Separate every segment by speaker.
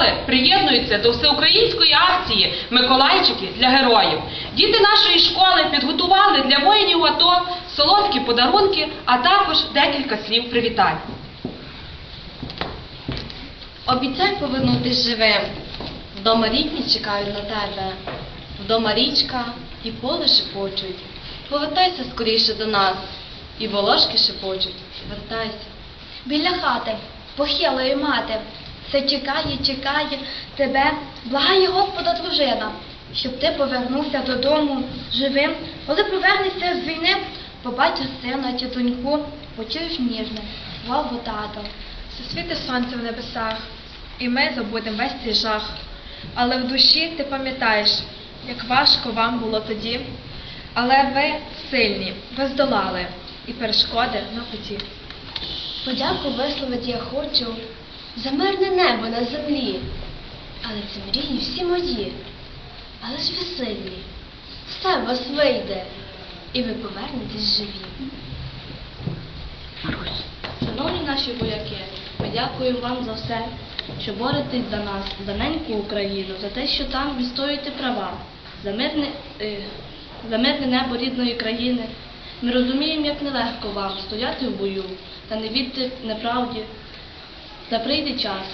Speaker 1: школи приєднуються до всеукраїнської акції Миколайчики для героїв. Діти нашої школи підготували для воїнів АТО солодкі подарунки, а також декілька слів привітань.
Speaker 2: Обіцяй повернутись живим. Вдома рідні чекають на тебе. Вдома річка і поле шепочуть. Повертайся скоріше до нас. І волошки шепочуть. Вертайся.
Speaker 3: Біля хати, похилої мати, все чекає, чекає тебе, благає Господа дружина, щоб ти повернувся додому живим. Коли повернешся з війни, побачиш сина чи доньку, почуєш ніжне, слово тато.
Speaker 4: Засвіти сонце в небесах, і ми забудемо весь цей жах. Але в душі ти пам'ятаєш, як важко вам було тоді. Але ви сильні, ви здолали і перешкоди на путі.
Speaker 3: Подяку висловити я хочу за мирне небо на землі. Але це мрії всі мої. Але ж ви сильні, все у вас вийде, і ви повернетесь живі.
Speaker 2: Шановні наші вояки, ми дякуємо вам за все, що боретесь за нас, за неньку Україну, за те, що там відстоюєте права, за мирне, е, за мирне небо рідної країни. Ми розуміємо, як нелегко вам стояти в бою та не вірити неправді. Та прийде час,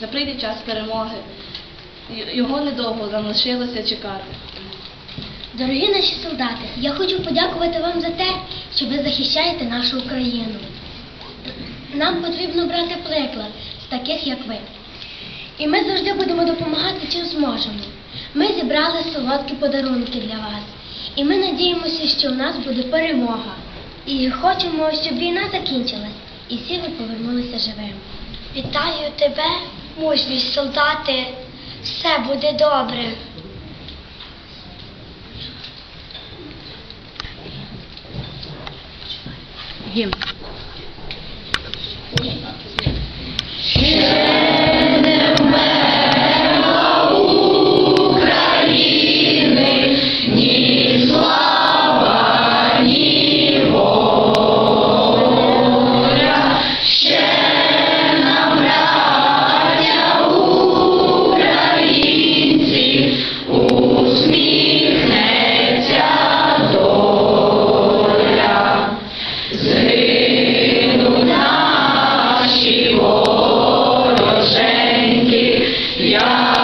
Speaker 2: та прийде час перемоги. Його недовго нам лишилося чекати.
Speaker 3: Дорогі наші солдати, я хочу подякувати вам за те, що ви захищаєте нашу Україну. Нам потрібно брати приклад з таких, як ви. І ми завжди будемо допомагати, чим зможемо. Ми зібрали солодкі подарунки для вас. І ми надіємося, що у нас буде перемога. І хочемо, щоб війна закінчилась, і всі ми повернулися живими. Вітаю тебе, мужні солдати. Все буде добре.
Speaker 2: Гімн. Criar.